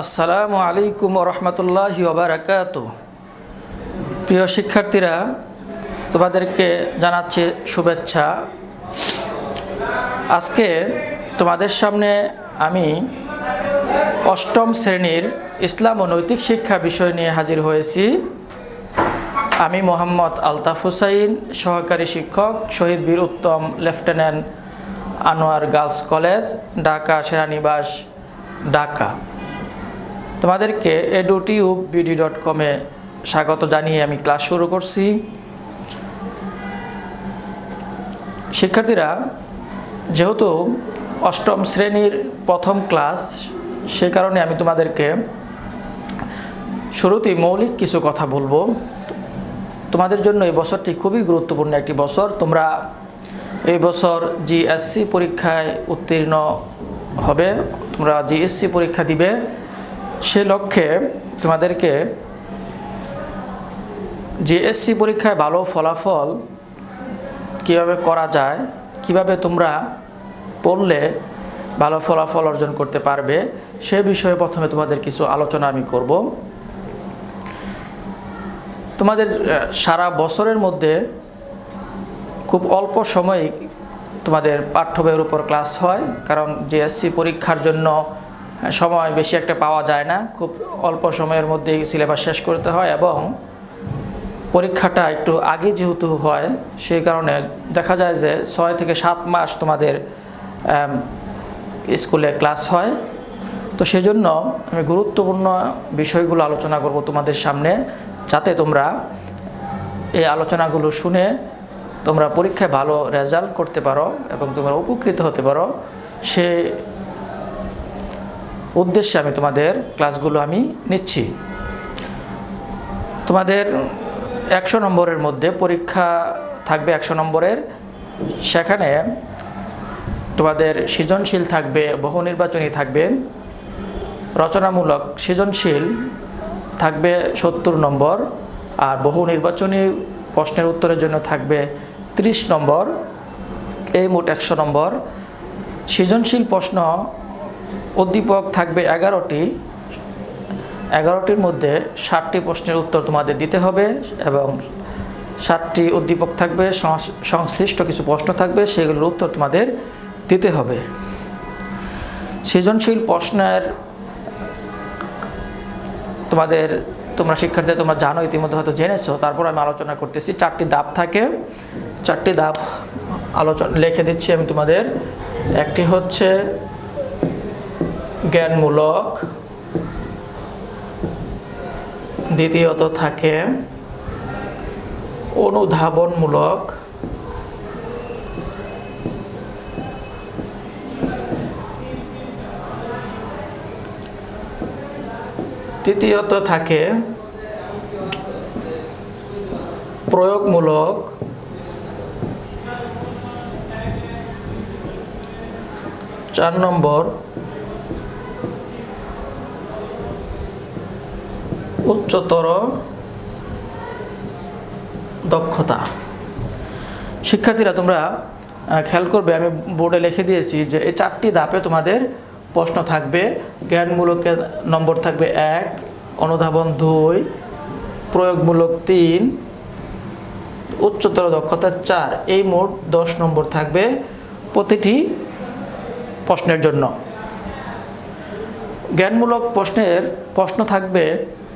আসসালামু আলাইকুম রহমতুল্লাহি ওবরাকাত প্রিয় শিক্ষার্থীরা, তোমাদেরকে জানাচ্ছি শুভেচ্ছা। আজকে তোমাদের সামনে আমি অষ্টম শ্রেণির ইসলাম ও নৈতিক শিক্ষা বিষয় নিয়ে হাজির হয়েছি। আমি মোহাম্মদ আলতাফ হুসাইন, সহকারী শিক্ষক, Shaheed Bir Uttam lieutenant Anwar girls college, Dhaka সেনানিবাস, Dhaka. তোমাদেরকে এডুটিউব বিডি ডট কমে স্বাগত জানিয়ে আমি ক্লাস শুরু করছি। শিক্ষার্থীরা, যেহেতু অষ্টম শ্রেণির প্রথম ক্লাস সে কারণে আমি তোমাদেরকে শুরুতেই মৌলিক কিছু কথা বলব। তোমাদের জন্য এই বছরটি খুবই গুরুত্বপূর্ণ একটি বছর। তোমরা এই বছর জিএসসি পরীক্ষায় উত্তীর্ণ হবে, তোমরা জিএসসি পরীক্ষা দিবে। সে লক্ষ্যে তোমাদেরকে জিএসসি পরীক্ষায় ভালো ফলাফল কীভাবে করা যায়, কীভাবে তোমরা পড়লে ভালো ফলাফল অর্জন করতে পারবে, সে বিষয়ে প্রথমে তোমাদের কিছু আলোচনা আমি করব। তোমাদের সারা বছরের মধ্যে খুব অল্প সময়ে তোমাদের পাঠ্য বইয়ের উপর ক্লাস হয়, কারণ জিএসসি পরীক্ষার জন্য সময় বেশি একটা পাওয়া যায় না। খুব অল্প সময়ের মধ্যেই সিলেবাস শেষ করতে হয় এবং পরীক্ষাটা একটু আগে যেহেতু হয়, সেই কারণে দেখা যায় যে ছয় থেকে সাত মাস তোমাদের স্কুলে ক্লাস হয়। তো সেজন্য আমি গুরুত্বপূর্ণ বিষয়গুলো আলোচনা করব তোমাদের সামনে, যাতে তোমরা এই আলোচনাগুলো শুনে তোমরা পরীক্ষায় ভালো রেজাল্ট করতে পারো এবং তোমরা উপকৃত হতে পারো। সে উদ্দেশ্যে আমি তোমাদের ক্লাসগুলো আমি নিচ্ছি। তোমাদের একশো নম্বরের মধ্যে পরীক্ষা থাকবে একশো নম্বরের। সেখানে তোমাদের সৃজনশীল থাকবে, বহু নির্বাচনী থাকবে, রচনামূলক সৃজনশীল থাকবে সত্তর নম্বর, আর বহু নির্বাচনী প্রশ্নের উত্তরের জন্য থাকবে ৩০ নম্বর, এই মোট একশো নম্বর। সৃজনশীল প্রশ্ন উদ্দীপক থাকবে এগারোটি। এগারোটির মধ্যে ষাটটি প্রশ্নের উত্তর তোমাদের দিতে হবে এবং ষাটটি উদ্দীপক থাকবে সংশ্লিষ্ট কিছু প্রশ্ন থাকবে, সেগুলোর উত্তর তোমাদের দিতে হবে। সৃজনশীল প্রশ্নের তোমাদের, তোমরা শিক্ষার্থী তোমরা জানো, ইতিমধ্যে হয়তো জেনেছো, তারপর আমি আলোচনা করতেছি। চারটি ধাপ থাকে। চারটি ধাপ আলোচনা লিখে দিচ্ছি আমি তোমাদের। একটি হচ্ছে জ্ঞানমূলক। দ্বিতীয়ত থাকে অনুধাবনমূলক। তৃতীয়ত থাকে প্রয়োগমূলক। চার নম্বর উচ্চতর দক্ষতা। শিক্ষার্থীরা, তোমরা খেয়াল করবে, আমি বোর্ডে লিখে দিয়েছি যে এই চারটি ধাপে তোমাদের প্রশ্ন থাকবে। জ্ঞানমূলকের নম্বর থাকবে এক, অনুধাবন দুই, প্রয়োগমূলক তিন, উচ্চতর দক্ষতা চার, এই মোট দশ নম্বর থাকবে প্রতিটি প্রশ্নের জন্য। জ্ঞানমূলক প্রশ্নের, প্রশ্ন থাকবে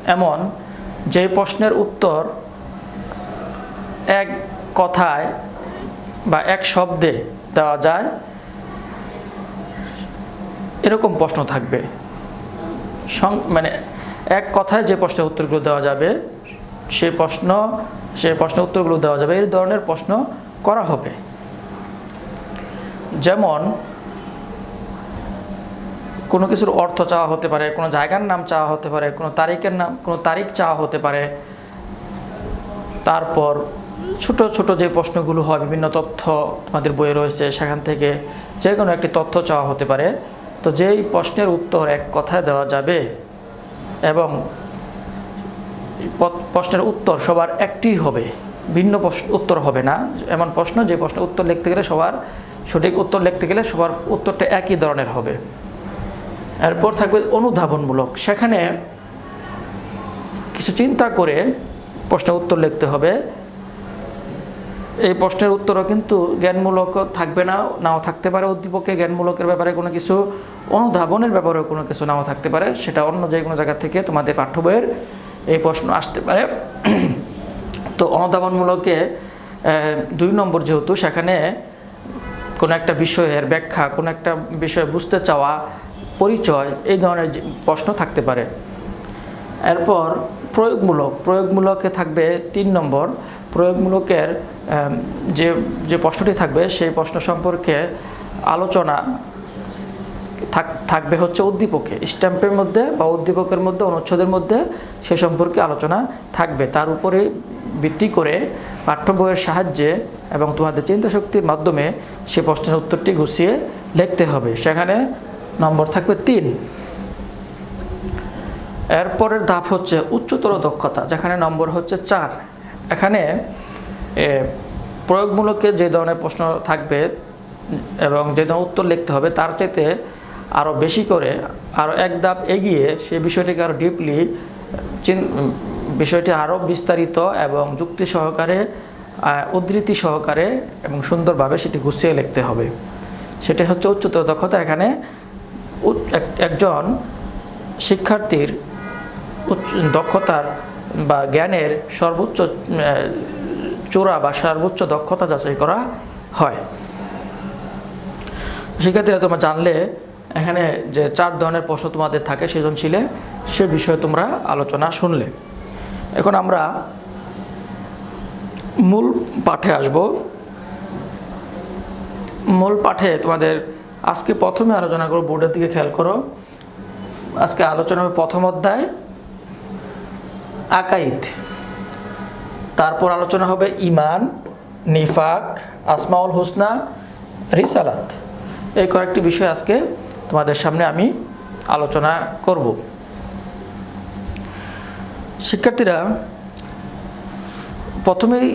এমন যে প্রশ্নের উত্তর এক কথায় বা এক শব্দে দেওয়া যায়, এরকম প্রশ্ন থাকবে। সং- মানে এক কথায় যে প্রশ্নের উত্তরগুলো দেওয়া যাবে সেই প্রশ্ন সেই প্রশ্নের উত্তরগুলো দেওয়া যাবে, এই ধরনের প্রশ্ন করা হবে। যেমন কোনো কিছুর অর্থ চাওয়া হতে পারে, কোনো জায়গার নাম চাওয়া হতে পারে, কোনো তারিখের নাম, কোনো তারিখ চাওয়া হতে পারে। তারপর ছোট ছোট যে প্রশ্নগুলো হয়, বিভিন্ন তথ্য তোমাদের বইয়ে রয়েছে, সেখান থেকে যে কোনো একটি তথ্য চাওয়া হতে পারে। তো যেই প্রশ্নের উত্তর এক কথায় দেওয়া যাবে এবং প্রশ্নের উত্তর সবার একটি হবে, ভিন্ন প্রশ্ন, উত্তর হবে না। এমন প্রশ্ন, যে প্রশ্নের উত্তর লিখতে গেলে সবার সঠিক উত্তর লিখতে গেলে সবার উত্তরটা একই ধরনের হবে। এরপর থাকবে অনুধাবনমূলক। সেখানে কিছু চিন্তা করে প্রশ্নের উত্তর লিখতে হবে। এই প্রশ্নের উত্তরও কিন্তু জ্ঞানমূলক থাকবে না, নাও থাকতে পারে উদ্দীপকে। জ্ঞানমূলকের ব্যাপারে কোনো কিছু, অনুধাবনের ব্যাপারেও কোনো কিছু নাও থাকতে পারে। সেটা অন্য যে কোনো জায়গা থেকে তোমাদের পাঠ্য বইয়ের এই প্রশ্ন আসতে পারে। তো অনুধাবনমূলকে দুই নম্বর যেহেতু, সেখানে কোনো একটা বিষয়ের ব্যাখ্যা, কোনো একটা বিষয় বুঝতে চাওয়া পরিচয়, এই ধরনের প্রশ্ন থাকতে পারে। এরপর প্রয়োগমূলক, প্রয়োগমূলকে থাকবে তিন নম্বর। প্রয়োগমূলকের যে যে প্রশ্নটি থাকবে, সেই প্রশ্ন সম্পর্কে আলোচনা থাক- থাকবে হচ্ছে উদ্দীপকে। স্ট্যাম্পের মধ্যে বা উদ্দীপকের মধ্যে, অনুচ্ছেদের মধ্যে সে সম্পর্কে আলোচনা থাকবে। তার উপরে ভিত্তি করে পাঠ্য বইয়ের সাহায্যে এবং তোমাদের চিন্তা শক্তির মাধ্যমে সে প্রশ্নের উত্তরটি গুছিয়ে লিখতে হবে। সেখানে নম্বর থাকবে তিন। এরপরের ধাপ হচ্ছে উচ্চতর দক্ষতা, যেখানে নম্বর হচ্ছে চার। এখানে প্রয়োগমূলকে যে ধরনের প্রশ্ন থাকবে এবং যে ধরনের উত্তর লিখতে হবে, তার চাইতে আরও বেশি করে আরও এক ধাপ এগিয়ে সে বিষয়টিকে আরও ডিপলি বিষয়টি আরও বিস্তারিত এবং যুক্তি সহকারে উদ্ধৃতি সহকারে এবং সুন্দরভাবে সেটি গুছিয়ে লিখতে হবে। সেটা হচ্ছে উচ্চতর দক্ষতা। এখানে একজন শিক্ষার্থীর দক্ষতার বা জ্ঞানের সর্বোচ্চ চূড়া বা সর্বোচ্চ দক্ষতা যাচাই করা হয়। শিক্ষার্থীরা তোমরা জানলে এখানে যে চার ধরনের প্রশ্ন তোমাদের থাকে সেজন সৃজনশীলে সে বিষয়ে তোমরা আলোচনা শুনলে। এখন আমরা মূল পাঠে আসব। মূল পাঠে তোমাদের আজকে প্রথমে আলোচনা করো, বোর্ডের দিকে খেয়াল করো। আজকে আলোচনা হবে প্রথম অধ্যায়, আকাইদ। তারপর আলোচনা হবে ইমান নিফাক, আসমাউল হোসনা, রিসালাত। এই কয়েকটি বিষয় আজকে তোমাদের সামনে আমি আলোচনা করব। শিক্ষার্থীরা, প্রথমেই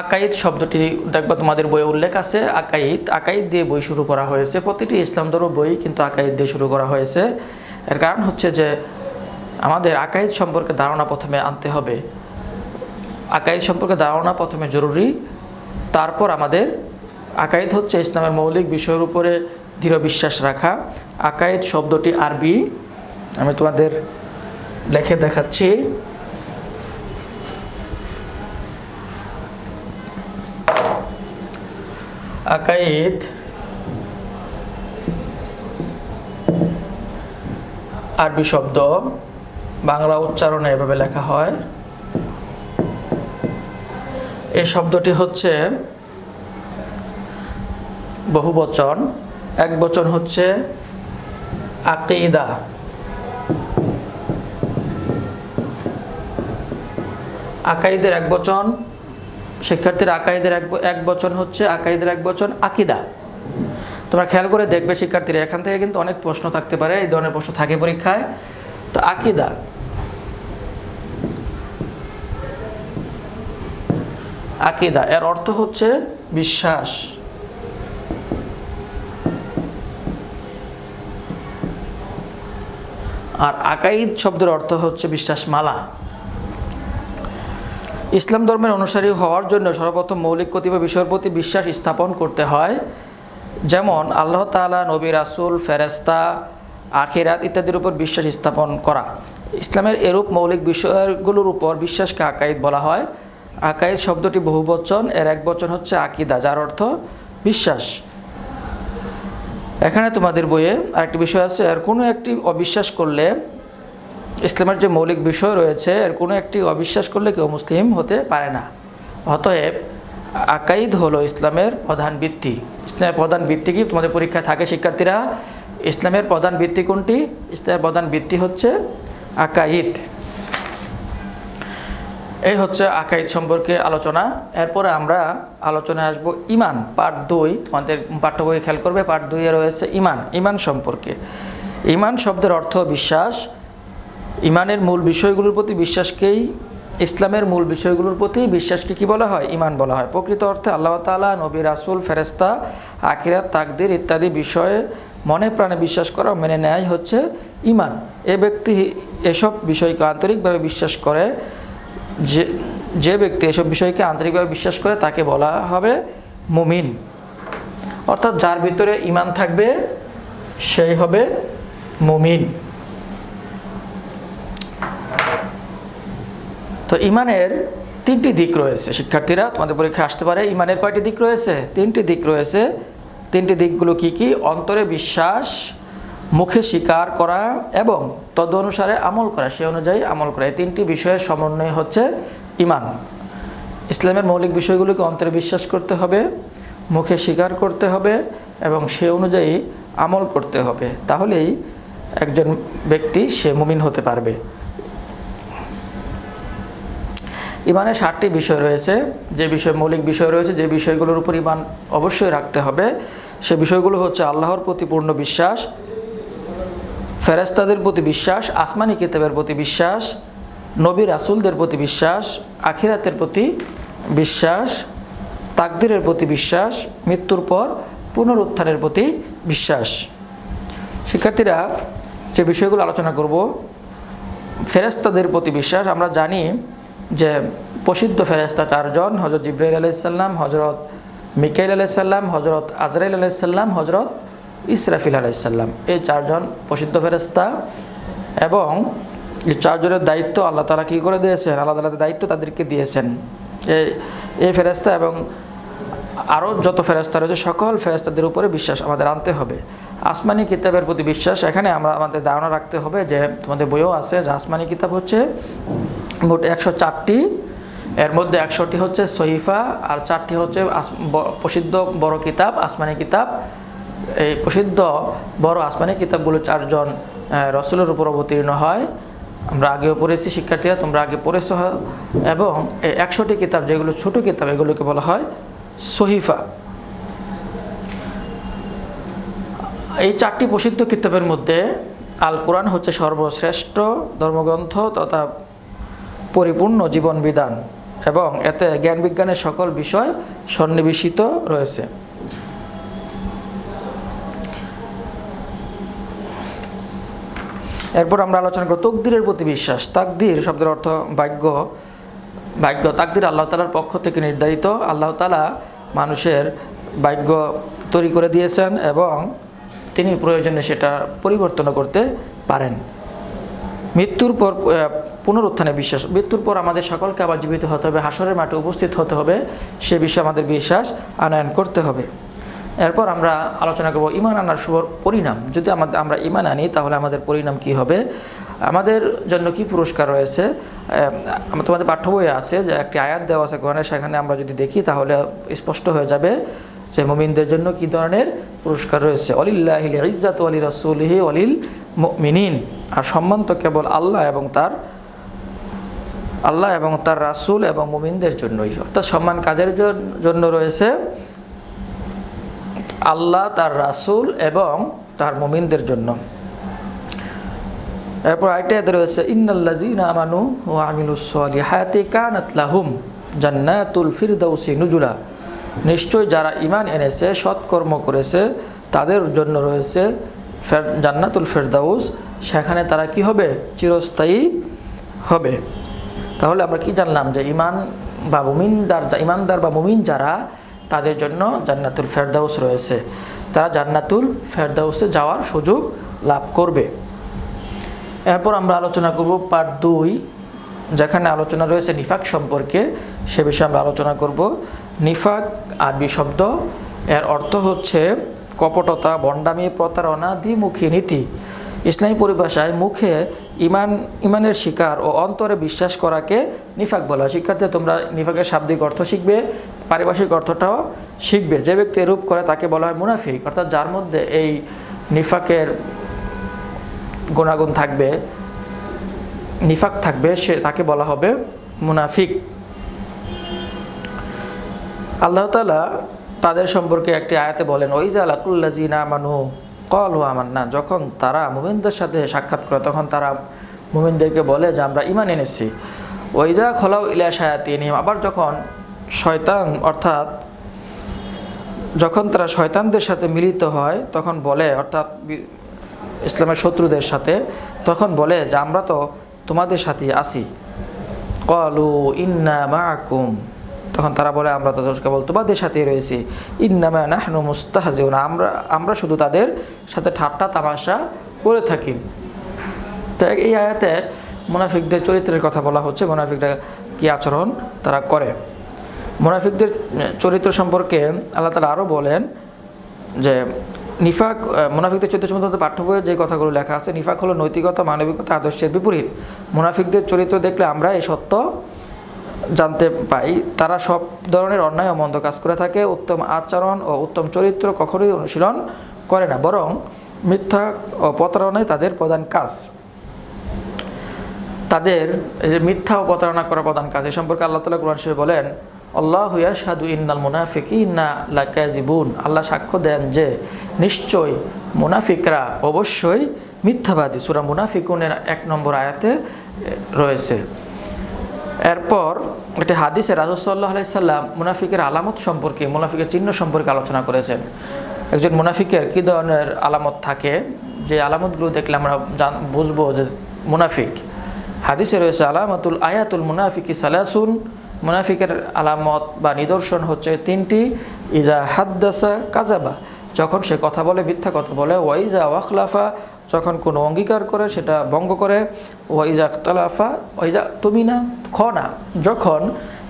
আকাইদ শব্দটি দেখবা তোমাদের বইয়ে উল্লেখ আছে। আকাইদ আকাইদ দিয়ে বই শুরু করা হয়েছে। প্রতিটি ইসলাম ধর্ম বই কিন্তু আকাইদ দিয়ে শুরু করা হয়েছে। এর কারণ হচ্ছে যে আমাদের আকাইদ সম্পর্কে ধারণা প্রথমে আনতে হবে। আকাইদ সম্পর্কে ধারণা প্রথমে জরুরি। তারপর আমাদের আকাইদ হচ্ছে ইসলামের মৌলিক বিষয়ের উপরে দৃঢ় বিশ্বাস রাখা। আকাইদ শব্দটি আরবি। আমি তোমাদের লেখে দেখাচ্ছি। আকাইদ আরবি শব্দ, বাংলা উচ্চারণে এভাবে লেখা হয়। এই শব্দটি হচ্ছে বহু বচন এক বচন হচ্ছে আকিদা আকাইদের এক বচন শিক্ষার্থীর আকাইদের এক এক বচন হচ্ছে আকাইদের এক বচন আকিদা। তোমরা খেয়াল করে দেখবে শিক্ষার্থীরা, এখান থেকে কিন্তু অনেক প্রশ্ন থাকতে পারে, এই ধরনের প্রশ্ন থাকে পরীক্ষায়। তো আকিদা। আকিদা, এর অর্থ হচ্ছে বিশ্বাস। আর আকাইদ শব্দের অর্থ হচ্ছে বিশ্বাস মালা ইসলাম ধর্মের অনুসারী হওয়ার জন্য সর্বপ্রথম মৌলিক কতিপয় বিষয়ের প্রতি বিশ্বাস স্থাপন করতে হয়। যেমন, আল্লাহ তাআলা, নবী, রাসুল ফেরেস্তা আখিরাত ইত্যাদির উপর বিশ্বাস স্থাপন করা। ইসলামের এরূপ মৌলিক বিষয়গুলোর উপর বিশ্বাসকে আকাইদ বলা হয়। আকাইদ শব্দটি বহুবচন এর এক বচন হচ্ছে আকিদা, যার অর্থ বিশ্বাস। এখানে তোমাদের বইয়ে আরেকটি বিষয় আছে আর কোনো একটি অবিশ্বাস করলে ইসলামের যে মৌলিক বিষয় রয়েছে, এর কোনো একটি অবিশ্বাস করলে কেউ মুসলিম হতে পারে না। অতএব আকাইদ হলো ইসলামের প্রধান ভিত্তি। ইসলামের প্রধান ভিত্তি কি? তোমাদের পরীক্ষায় থাকে শিক্ষার্থীরা, ইসলামের প্রধান ভিত্তি কোনটি? ইসলামের প্রধান ভিত্তি হচ্ছে আকাইদ। এই হচ্ছে আকাইদ সম্পর্কে আলোচনা। এরপরে আমরা আলোচনায় আসব ইমান, পার্ট দুই। তোমাদের পাঠ্য বই খেয়াল করবে, পার্ট দুইয়ে রয়েছে ইমান। ইমান সম্পর্কে। ইমান শব্দের অর্থ বিশ্বাস ইমানের মূল বিষয়গুলোর প্রতি বিশ্বাসকেই, ইসলামের মূল বিষয়গুলোর প্রতি বিশ্বাসকে কি বলা হয়? ইমান বলা হয়। প্রকৃত অর্থে আল্লাহ তাআলা, নবী, রাসুল ফেরেস্তা আখিরাত, তাকদির ইত্যাদি বিষয়ে মনে প্রাণে বিশ্বাস করা মেনে নেয় হচ্ছে ইমান। এ ব্যক্তি এসব বিষয়কে আন্তরিকভাবে বিশ্বাস করে, যে যে ব্যক্তি এসব বিষয়কে আন্তরিকভাবে বিশ্বাস করে তাকে বলা হবে মুমিন। অর্থাৎ যার ভিতরে ইমান থাকবে, সেই হবে মুমিন। তো ইমানের তিনটি দিক রয়েছে। শিক্ষার্থীরা তোমাদের পরীক্ষা আসতে পারে, ইমানের কয়টি দিক রয়েছে? তিনটি দিক রয়েছে। তিনটি দিকগুলো কি কি? অন্তরে বিশ্বাস, মুখে স্বীকার করা এবং তদ অনুসারে আমল করা। সে অনুযায়ী আমল করা। এই তিনটি বিষয়ের সমন্বয় হচ্ছে ইমান। ইসলামের মৌলিক বিষয়গুলোকে অন্তরে বিশ্বাস করতে হবে, মুখে স্বীকার করতে হবে এবং সে অনুযায়ী আমল করতে হবে। তাহলেই একজন ব্যক্তি সে মুমিন হতে পারবে। ইমানের ষাটটি বিষয় রয়েছে। যে বিষয় মৌলিক বিষয় রয়েছে, যে বিষয়গুলোর উপর ইমান অবশ্যই রাখতে হবে। সে বিষয়গুলো হচ্ছে আল্লাহর প্রতি পূর্ণ বিশ্বাস ফেরেস্তাদের প্রতি বিশ্বাস, আসমানি কিতাবের প্রতি বিশ্বাস, নবী রাসুলদের প্রতি বিশ্বাস, আখিরাতের প্রতি বিশ্বাস, তাকদিরের প্রতি বিশ্বাস, মৃত্যুর পর পুনরুত্থানের প্রতি বিশ্বাস। শিক্ষার্থীরা, যে বিষয়গুলো আলোচনা করব ফেরেস্তাদের প্রতি বিশ্বাস, আমরা জানি যে প্রসিদ্ধ ফেরেস্তা চারজন হজরত জিব্রাইল আলাইসাল্লাম হজরত মিকাইল আলাইসাল্লাম হজরত আজরাইল আলাইসাল্লাম হজরত ইসরাফিল আলাইসাল্লাম এই চারজন প্রসিদ্ধ ফেরেস্তা এবং এই চারজনের দায়িত্ব আল্লাহ তালা কী করে দিয়েছেন? আল্লাহ তালার দায়িত্ব তাদেরকে দিয়েছেন। এই এই ফেরেস্তা এবং আরও যত ফেরেস্তা রয়েছে, সকল ফেরেস্তাদের উপরে বিশ্বাস আমাদের আনতে হবে। আসমানি কিতাবের প্রতি বিশ্বাস, এখানে আমরা আমাদের ধারণা রাখতে হবে যে, তোমাদের বইও আছে যে আসমানি কিতাব হচ্ছে মোট একশো চারটি। এর মধ্যে একশোটি হচ্ছে সহিফা আর চারটি হচ্ছে প্রসিদ্ধ বড় কিতাব, আসমানি কিতাব। এই প্রসিদ্ধ বড় আসমানি কিতাবগুলো চারজন রসুলের উপর অবতীর্ণ হয়। আমরা আগেও পড়েছি, শিক্ষার্থীরা তোমরা আগে পড়েছ। এবং এই একশোটি কিতাব, যেগুলো ছোট কিতাব, এগুলোকে বলা হয় সহিফা। এই চারটি প্রসিদ্ধ কিতাবের মধ্যে আল কোরআন হচ্ছে সর্বশ্রেষ্ঠ ধর্মগ্রন্থ তথা পরিপূর্ণ জীবন বিধান এবং এতে জ্ঞান বিজ্ঞানের সকল বিষয় সন্নিবেশিত রয়েছে। এরপর আমরা আলোচনা করব তকদিরের প্রতি বিশ্বাস। তাকদির শব্দের অর্থ ভাগ্য। ভাগ্য, তাকদির আল্লাহ তালার পক্ষ থেকে নির্ধারিত। আল্লাহ তালা মানুষের ভাগ্য তৈরি করে দিয়েছেন এবং তিনি প্রয়োজনে সেটা পরিবর্তন করতে পারেন। মৃত্যুর পর পুনরুত্থানে বিশ্বাস। মৃত্যুর পর আমাদের সকলকে আবার জীবিত হতে হবে, হাসরের মাঠে উপস্থিত হতে হবে, সে বিষয়ে আমাদের বিশ্বাস, আনয়ন করতে হবে। এরপর আমরা আলোচনা করব ইমান আনার শুভ পরিণাম। যদি আমাদের আমরা ইমান আনি, তাহলে আমাদের পরিণাম কি হবে? আমাদের জন্য কি পুরস্কার রয়েছে? তোমাদের পাঠ্য বইয়ে আছে যে একটি আয়াত দেওয়া আছে কোরআনে, সেখানে আমরা যদি দেখি, তাহলে স্পষ্ট হয়ে যাবে যে মুমিনদের জন্য কি ধরনের পুরস্কার রয়েছে। অলিল্লাহিল ইজ্জাত অলি রসুলহি অলিল মিনিন আর সম্মান তো কেবল আল্লাহ এবং তার আল্লাহ এবং তার রাসূল এবং মুমিনদের জন্যই। অর্থাৎ সম্মান কাদের জন্য রয়েছে? আল্লাহ, তার রাসূল এবং তার মুমিনদের জন্য। এরপর আরেকটা রয়েছে, ইন্নাল্লাযীনা আমানু ওয়া আমিলুস সলিহাতি কানাত লাহুম জান্নাতুল ফিরদাউসি নুজুলা। নিশ্চয় যারা ইমান এনেছে, সৎকর্ম করেছে, তাদের জন্য রয়েছে জান্নাতুল ফেরদাউস। সেখানে তারা কি হবে? চিরস্থায়ী হবে। তাহলে আমরা কি জানলাম যে ইমান বা মুমিনদার ইমানদার বা মুমিন যারা, তাদের জন্য জান্নাতুল ফেরদাউস রয়েছে। তারা জান্নাতুল ফেরদাউসে যাওয়ার সুযোগ লাভ করবে। এরপর আমরা আলোচনা করব পার্ট দুই, যেখানে আলোচনা রয়েছে নিফাক সম্পর্কে। সে বিষয়ে আমরা আলোচনা করব নিফাক আরবি শব্দ। এর অর্থ হচ্ছে কপটতা ভণ্ডামি প্রতারণা, দ্বিমুখী নীতি। ইসলামী পরিভাষায় মুখে ইমান, ইমানের শিকার ও অন্তরে বিশ্বাস করাকে নিফাক বলা হয়। শিক্ষার্থী, তোমরা নিফাকের শাব্দিক অর্থ শিখবে, পারিভাষিক অর্থটাও শিখবে। যে ব্যক্তি এরূপ করে তাকে বলা হয় মুনাফিক, অর্থাৎ যার মধ্যে এই নিফাকের গুণাগুণ থাকবে, নিফাক থাকবে, সে তাকে বলা হবে মুনাফিক। আল্লাহ তালা তাদের সম্পর্কে একটি আয়াতে বলেন ওই যে আলাকুল্লা জিনা মানু কল আমার না যখন তারা মুমিনদের সাথে সাক্ষাৎ করে, তখন তারা মুমিনদেরকে বলে যে, আমরা ইমান এনেছি। ওইজা খোলাও ইলা শায়াতিন আবার যখন শয়তান, অর্থাৎ যখন তারা শয়তানদের সাথে মিলিত হয়, তখন বলে, অর্থাৎ ইসলামের শত্রুদের সাথে, তখন বলে যে, আমরা তো তোমাদের সাথে আসি কলু ইন্না মাকুম তখন তারা বলে, আমরা তো কেবল তোমাদের সাথে রয়েছি। ইন্নামা নাহনু মুস্তাহাজিউনা। আমরা আমরা শুধু তাদের সাথে ঠাট্টা তামাশা করে থাকি। তো এই আয়াতে মুনাফিকদের চরিত্রের কথা বলা হচ্ছে, মুনাফিকরা কী আচরণ তারা করে। মুনাফিকদের চরিত্র সম্পর্কে আল্লাহ তালা আরও বলেন যে, নিফাক, মুনাফিকদের চরিত্র সম্বন্ধে পাঠ্য বইয়ে যে কথাগুলো লেখা আছে, নিফাক হলো নৈতিকতা, মানবিকতা, আদর্শের বিপরীত। মুনাফিকদের চরিত্র দেখলে আমরা এই সত্য জানতে পাই, তারা সব ধরনের অন্যায় ও মন্দ কাজ করে থাকে, উত্তম আচরণ ও উত্তম চরিত্র কখনোই অনুশীলন করে না, বরং মিথ্যা ও প্রতারণাই তাদের প্রধান কাজ। তাদের যে মিথ্যা ও প্রতারণা করা প্রধান কাজ, এ সম্পর্কে আল্লাহ তালা কোরআন শরীফে বলেন, আল্লাহ হুয়া সাদু ইন্নাল মুনাফিকি ইন্না লাকাজিবুন আল্লাহ সাক্ষ্য দেন যে নিশ্চয় মুনাফিকরা অবশ্যই মিথ্যাবাদী। সুরা মুনাফিকুনের এক নম্বর আয়াতে রয়েছে। এরপর একটি হাদিসে রাজসাল্লাহ আলাইসাল্লাম মুনাফিকের আলামত সম্পর্কে, মুনাফিকের চিহ্ন সম্পর্কে আলোচনা করেছেন। একজন মুনাফিকের কী ধরনের আলামত থাকে? যে আলামতগুলো দেখলে আমরা জান, বুঝব যে মুনাফিক। হাদিসে রয়েছে, আলামাতুল আয়াতুল মুনাফিকি সালাসুন। মুনাফিকের আলামত বা নিদর্শন হচ্ছে তিনটি। ইজা হাদ্দাসা কাজাবা যখন সে কথা বলে, মিথ্যা কথা বলে ওয়াইজা ওয়াখলাফা যখন কোনো অঙ্গীকার করে, সেটা ভঙ্গ করে ওয়াইজা তালাফা ওয়াইজা তুমি না খ না যখন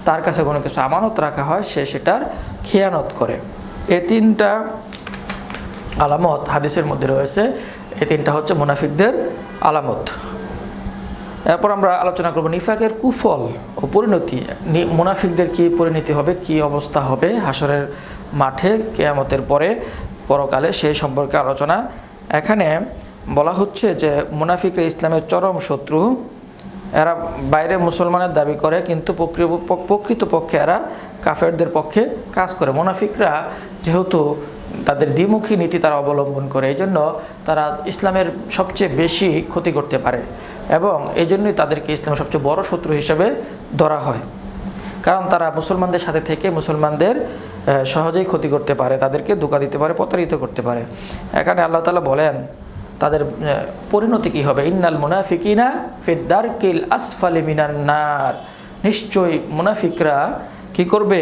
তার কাছে কোনো কিছু আমানত রাখা হয়, সে সেটার খেয়ানত করে। এ তিনটা আলামত হাদিসের মধ্যে রয়েছে। এই তিনটা হচ্ছে মুনাফিকদের আলামত। এরপর আমরা আলোচনা করব নিফাকের কুফল ও পরিণতি। মুনাফিকদের কি পরিণতি হবে, কি অবস্থা হবে হাসরের মাঠে, কেয়ামতের পরে, পরকালে সেই সম্পর্কে আলোচনা। এখানে বলা হচ্ছে যে মুনাফিকরা ইসলামের চরম শত্রু। এরা বাইরে মুসলমানের দাবি করে, কিন্তু প্রকৃ- প্রকৃতপক্ষে এরা কাফেরদের পক্ষে কাজ করে। মুনাফিকরা যেহেতু তাদের দ্বিমুখী নীতি তারা অবলম্বন করে এই জন্য তারা ইসলামের সবচেয়ে বেশি ক্ষতি করতে পারে এবং এই জন্যই তাদেরকে ইসলামের সবচেয়ে বড় শত্রু হিসেবে ধরা হয়। কারণ তারা মুসলমানদের সাথে থেকে মুসলমানদের সহজেই ক্ষতি করতে পারে, তাদেরকে ধোকা দিতে পারে, প্রতারিত করতে পারে। এখানে আল্লাহ তালা বলেন তাদের পরিণতি কী হবে? ইন্নাল মুনাফিকিনা ফিদ্দার কিল আসফালি মিনান নার। নিশ্চয়ই মুনাফিকরা কি করবে?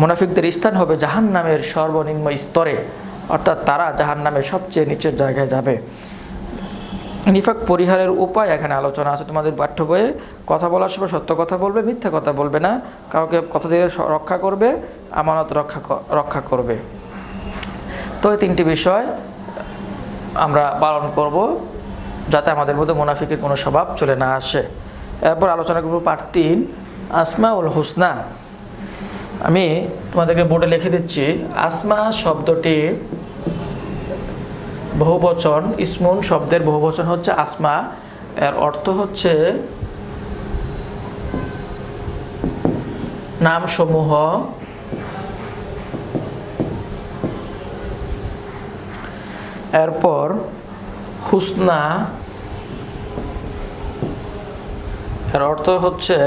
মুনাফিকদের স্থান হবে জাহান নামের সর্বনিম্ন স্তরে। অর্থাৎ তারা জাহান নামের সবচেয়ে নিচের জায়গায় যাবে। নিফাক পরিহারের উপায় এখানে আলোচনা আছে। তোমাদের পাঠ্য বইয়ে কথা বলার সময় সত্য কথা বলবে, মিথ্যা কথা বলবে না। কাউকে কথা দিয়ে রক্ষা করবে, আমানত রক্ষা রক্ষা করবে। তো এই তিনটি বিষয় আমরা পালন করব যাতে আমাদের মধ্যে মুনাফিকের কোনো স্বভাব চলে না আসে। এরপর আলোচনা করব পাঠ তিন আসমা উল হুসনা। আমি তোমাদেরকে বোর্ডে লিখে দিচ্ছি, আসমা শব্দটি বহুবচন, ইসমুন শব্দের বহুবচন হচ্ছে আসমা, এর অর্থ হচ্ছে নামসমূহ এরপর হুসনা এর অর্থ হচ্ছে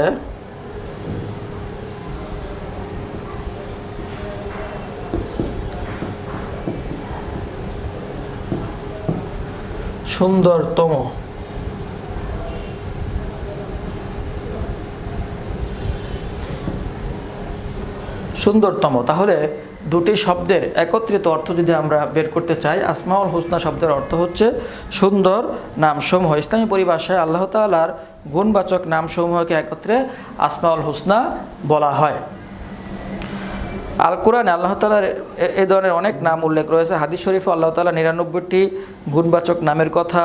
সুন্দরতম। সুন্দরতম তাহলে দুটি শব্দের একত্রিত অর্থ যদি আমরা বের করতে চাই, আসমাউল হোসনা শব্দের অর্থ হচ্ছে সুন্দর নামসমূহ। ইসলামী পরিভাষায় আল্লাহ তালার গুণবাচক নামসমূহকে একত্রে আসমাউল হোসনা বলা হয়। আল কোরআনে আল্লাহ তালার এ ধরনের অনেক নাম উল্লেখ রয়েছে। হাদিস শরীফ আল্লাহ তালা নিরানব্বইটি গুণবাচক নামের কথা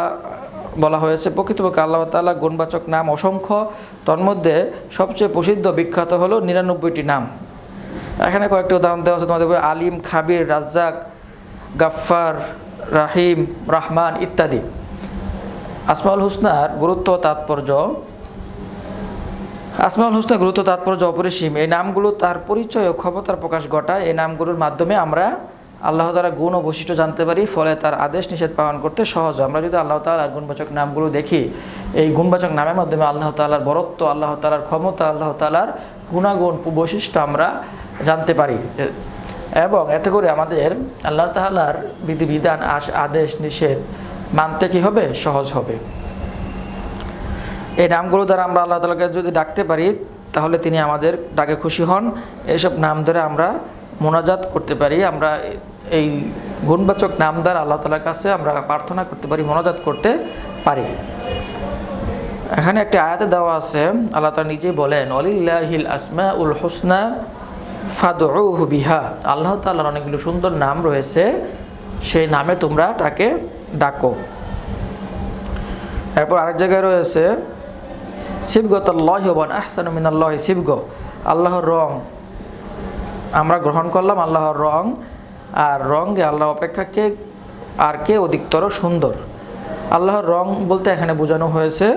বলা হয়েছে। প্রকৃতপক্ষে আল্লাহ তালা গুণবাচক নাম অসংখ্য। তন্মধ্যে সবচেয়ে প্রসিদ্ধ বিখ্যাত হলো নিরানব্বইটি নাম। এখানে কয়েকটি উদাহরণ দেওয়া আছে। তোমাদের আলিম, খাবির, রাজ্জাক, গাফফার, রাহিম, রাহমান ইত্যাদি। আসমাউল হুসনার গুরুত্ব তাৎপর্য। আসমাউল হুসনা গুরুত্ব তাৎপর্য অপরিসীম। এই নামগুলো তার পরিচয় ও ক্ষমতার প্রকাশ ঘটায়। এই নামগুলোর মাধ্যমে আমরা আল্লাহ তালার গুণ ও বৈশিষ্ট্য জানতে পারি, ফলে তার আদেশ নিষেধ পালন করতে সহজ। আমরা যদি আল্লাহ তালার গুণবাচক নামগুলো দেখি, এই গুণবাচক নামের মাধ্যমে আল্লাহ তালার বরত্ব, আল্লাহ তালার ক্ষমতা, আল্লাহ তালার গুণাগুণ, বৈশিষ্ট্য আমরা জানতে পারি। এবং এতে করে আমাদের আল্লাহ তাআলার বিধিবিধান আস- আদেশ, নিষেধ মানতে কি হবে? সহজ হবে। এই নামগুলো দ্বারা আমরা আল্লাহ তালাকে যদি ডাকতে পারি, তাহলে তিনি আমাদের ডাকে খুশি হন। এইসব নাম ধরে আমরা মোনাজাত করতে পারি। আমরা এই গুণবাচক নাম দ্বারা আল্লাহ তালার কাছে আমরা প্রার্থনা করতে পারি, মোনাজাত করতে পারি। এখানে একটি আয়াতে দেওয়া আছে। আল্লাহ তালা নিজেই বলেন অলিল্লাহিল আসমা উল হোসনা ফাদউহু বিহা। আল্লাহ তাআলার অনেকগুলো সুন্দর নাম রয়েছে, সেই নামে তোমরা তাকে ডাকো। এরপর আরেক জায়গায় রয়েছে শিবগ শিবগতাল্লাহ বন আহসান মিনাল্লাহ শিবগ আল্লাহর রং, আমরা গ্রহণ করলাম আল্লাহর রং, আর রঙে আল্লাহ অপেক্ষা কে, আর কে অধিকতর সুন্দর। আল্লাহর রং বলতে এখানে বোঝানো হয়েছে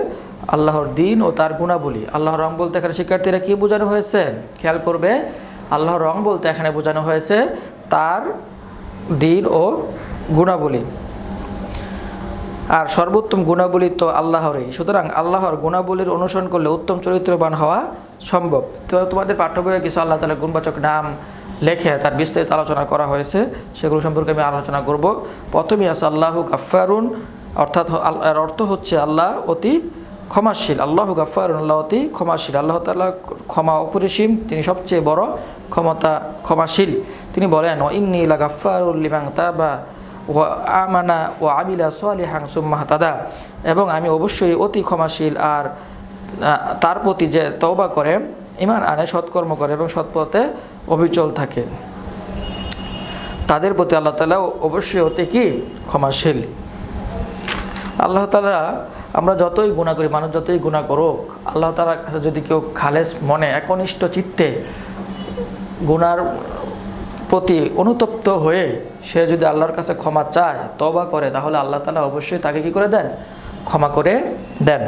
আল্লাহর দিন ও তার গুণাবলী। আল্লাহর রং বলতে এখানে শিক্ষার্থীরা কি বোঝানো হয়েছে? খেয়াল করবে আল্লাহর রং বলতে এখানে বোঝানো হয়েছে তার দিন ও গুণাবলী। আর সর্বোত্তম গুণাবলী তো আল্লাহরই। সুতরাং আল্লাহর গুণাবলীর অনুসরণ করলে উত্তম চরিত্রবান হওয়া সম্ভব। তো তোমাদের পাঠ্য বইয়ে কিছু আল্লাহ তালার গুণবাচক নাম লেখে তার বিস্তারিত আলোচনা করা হয়েছে, সেগুলো সম্পর্কে আমি আলোচনা করব। প্রথমেই আছে আল্লাহ গাফারুন অর্থাৎ এর অর্থ হচ্ছে আল্লাহ অতি ক্ষমাশীল। আল্লাহ গাফারুন আল্লাহ অতি ক্ষমাশীল। আল্লাহ তাআলা ক্ষমা অপরিসীম, তিনি সবচেয়ে বড় ক্ষমতা ক্ষমাশীল। তিনি বলেন ও ইন্নি লা গাফারুল লিমান তাবা ও আমানা ও আমিলা সোয়ালিহাং সুম্মাহতাদা এবং আমি অবশ্যই অতি ক্ষমাশীল আর তার প্রতি যে তওবা করে ইমান আনে, সৎকর্ম করে এবং সৎপথে অবিচল থাকে। তাদের প্রতি আল্লাহ তালা অবশ্যই অতি কি? ক্ষমাশীল। আল্লাহ তালা আমরা যতই গুণা করি, মানুষ যতই গুণা করুক, আল্লাহ তালার কাছে যদি কেউ খালেস মনে, একনিষ্ঠ চিত্তে গুনার প্রতি অনুতপ্ত হয়ে সে যদি আল্লাহর কাছে ক্ষমা চায় তবা করে, তাহলে আল্লাহ তালা অবশ্যই তাকে কি করে দেন? ক্ষমা করে দেন।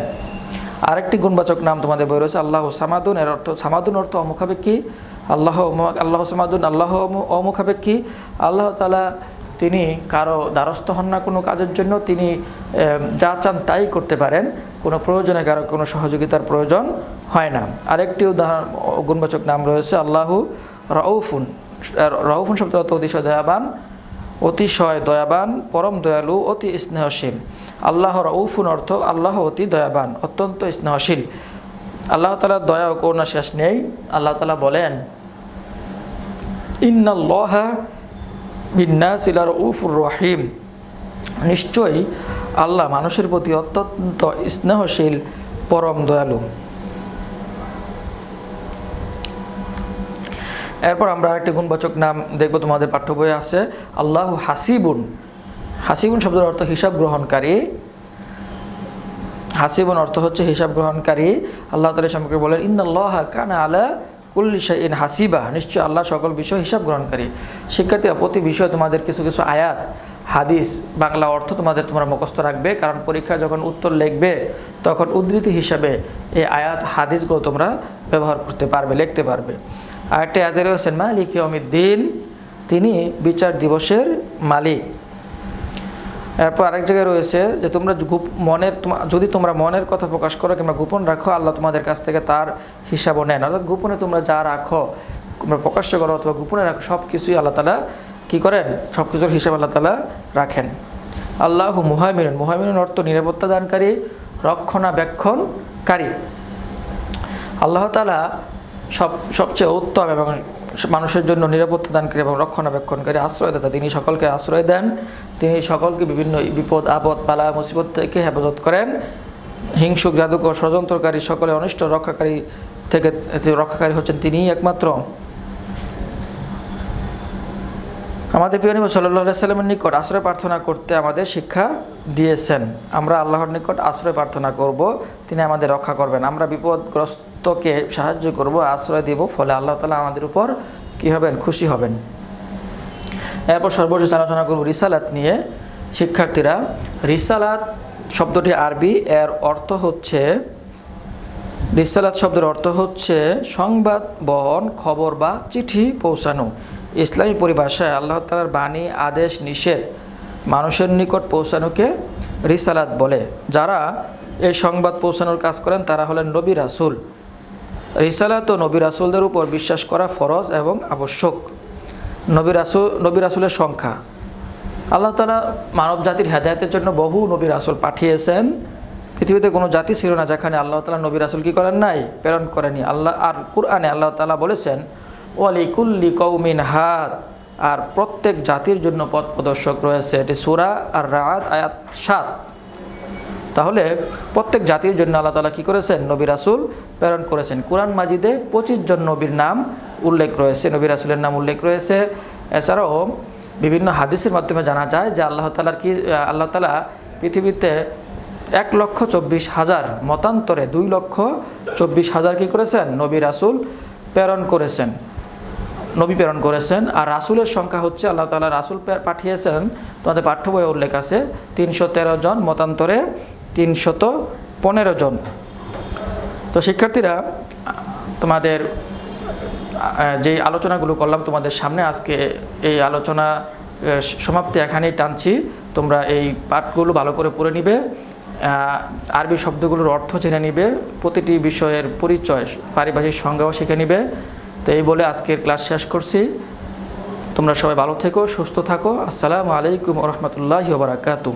আরেকটি গুণবাচক নাম তোমাদের বই রয়েছে, আল্লাহ সামাদুন, এর অর্থ সামাদুন অর্থ অমুখাপেক্ষী। আল্লাহ আল্লাহ সামাদুন, আল্লাহ অমু- অমুখাপেক্ষী। আল্লাহ তালা তিনি কারও দ্বারস্থ হন না কোনো কাজের জন্য, তিনি যা চান তাই করতে পারেন। কোনো প্রয়োজনে কারও কোনো সহযোগিতার প্রয়োজন হয় না। আরেকটি উদাহরণ গুণবাচক নাম রয়েছে, আল্লাহু রউফুন রউফুন শব্দ অর্থ অতিশয় দয়াবান অতিশয় দয়াবান, পরম দয়ালু, অতি স্নেহশীল। আল্লাহ রউফুন অর্থ আল্লাহ অতি দয়াবান, অত্যন্ত স্নেহশীল। আল্লাহ তালার দয়া ও করুণা শেষ নেই। আল্লাহ তালা বলেন, ইন্নাল্লাহা বিন্নাসিলার উফুর রহিম। নিশ্চয়ই আল্লাহ মানুষের প্রতি অত্যন্ত স্নেহশীল, পরম দয়ালু। এরপর আমরা আরেকটি গুণবাচক নাম দেখব, তোমাদের পাঠ্য বইয়ে আছে, আল্লাহ হাসিবুন। হাসিবুন শব্দের অর্থ হিসাব গ্রহণকারী। হাসিবুন অর্থ হচ্ছে হিসাব গ্রহণকারী। আল্লাহ তালা সম্পর্কে বলেন, ইন্নাল্লাহ কানা আলা কুল্লি ইন হাসিবা। নিশ্চয় আল্লাহ সকল বিষয় হিসাব গ্রহণকারী। শিক্ষার্থীরা, প্রতি বিষয়ে তোমাদের কিছু কিছু আয়াত, হাদিস, বাংলা অর্থ তোমাদের তোমরা মুখস্থ রাখবে, কারণ পরীক্ষা যখন উত্তর লিখবে, তখন উদ্ধৃতি হিসাবে এই আয়াত, হাদিসগুলো তোমরা ব্যবহার করতে পারবে, লিখতে পারবে। আরেকটি আয়াতে রয়েছেন, মালিক দিন তিনি বিচার দিবসের মালিক। এরপর আরেক জায়গায় রয়েছে যে তোমরা মনের যদি তোমরা মনের কথা প্রকাশ করো কিংবা গোপন রাখো, আল্লাহ তোমাদের কাছ থেকে তার হিসাবও নেন। অর্থাৎ গোপনে তোমরা যা রাখো, তোমরা প্রকাশ্য করো অথবা গোপনে রাখো সব কিছুই আল্লাহ তালা কী করেন? সব কিছুর হিসাব আল্লাহ তালা রাখেন। আল্লাহ মুহামিন মুহামিন অর্থ নিরাপত্তা দানকারী, রক্ষণাবেক্ষণকারী। আল্লাহ তালা সব, সবচেয়ে উত্তম এবং মানুষের জন্য নিরাপত্তা দানকারী এবং রক্ষণাবেক্ষণকারী আশ্রয়দাতা। তিনি সকলকে আশ্রয় দেন। তিনি সকলকে বিভিন্ন বিপদ, আপদ পালা মুসিবত থেকে হেফাজত করেন। হিংসুক, জাদুকর, ষড়যন্ত্রকারী, সকলে অনিষ্ট রক্ষাকারী থেকে রক্ষাকারী হচ্ছেন তিনিই একমাত্র। আমাদের প্রিয় নবী সাল্লামের নিকট আশ্রয় প্রার্থনা করতে আমাদের শিক্ষা দিয়েছেন। আমরা আল্লাহর নিকট আশ্রয় প্রার্থনা করব। তিনি আমাদের রক্ষা করবেন। আমরা বিপদগ্রস্তকে সাহায্য করব, আশ্রয় দেব, ফলে আল্লাহ তালা আমাদের উপর কী হবেন? খুশি হবেন। এরপর সর্বশেষ আলোচনা করব রিসালাত নিয়ে। শিক্ষার্থীরা, রিসালাত শব্দটি আরবি, এর অর্থ হচ্ছে, রিসালাত শব্দের অর্থ হচ্ছে সংবাদ, বহন, খবর বা চিঠি পৌঁছানো। ইসলামী পরিভাষায় আল্লাহ তালার বাণী, আদেশ, নিষেধ মানুষের নিকট পৌঁছানোকে রিসালাত বলে। যারা এই সংবাদ পৌঁছানোর কাজ করেন, তারা হলেন নবী রাসুল। রিসালাত ও নবী রাসুলদের উপর বিশ্বাস করা ফরজ এবং আবশ্যক। নবী রাসুল, নবী রাসুলের সংখ্যা। আল্লাহ তালা মানব জাতির হেদায়তের জন্য বহু নবী রাসুল পাঠিয়েছেন। পৃথিবীতে কোনো জাতি ছিল না যেখানে আল্লাহ তালা নবী রাসুল কি করেন নাই? প্রেরণ করেনি। আল্লাহ, আর কুরআনে আল্লাহ তালা বলেছেন, ওয়ালিকুল্লি কৌমিন হাত। আর প্রত্যেক জাতির জন্য পথ প্রদর্শক রয়েছে। এটি সুরা আর রাত আয়াত সাত। তাহলে প্রত্যেক জাতির জন্য আল্লাহ তালা কী করেছেন? নবী রাসুল প্রেরণ করেছেন। কোরআন মাজিদে পঁচিশ জন নবীর নাম উল্লেখ রয়েছে। নবী রাসুলের নাম উল্লেখ রয়েছে। এছাড়াও বিভিন্ন হাদিসের মাধ্যমে জানা যায় যে আল্লাহ তালার কি, আল্লাহ তালা পৃথিবীতে এক লক্ষ চব্বিশ হাজার, মতান্তরে দুই লক্ষ চব্বিশ হাজার কী করেছেন? নবী রাসুল প্রেরণ করেছেন। নবী প্রেরণ করেছেন। আর রাসুলের সংখ্যা হচ্ছে, আল্লাহ তালা রাসুল পাঠিয়েছেন। তোমাদের পাঠ্য বইয়ে উল্লেখ আছে, তিনশো তেরো জন মতান্তরে তিনশত পনেরো জন। তো শিক্ষার্থীরা, তোমাদের যে আলোচনাগুলো করলাম তোমাদের সামনে, আজকে এই আলোচনা সমাপ্তি এখানেই টানছি। তোমরা এই পাঠগুলো ভালো করে পড়ে নিবে। আরবি শব্দগুলোর অর্থ জেনে নিবে। প্রতিটি বিষয়ের পরিচয়, পারিভাষিক সংজ্ঞাও শিখে নিবে। তো এই বলে আজকের ক্লাস শেষ করছি। তোমরা সবাই ভালো থেকো, সুস্থ থাকো। আসসালামু আলাইকুম রহমতুল্লাহি বারাকাতু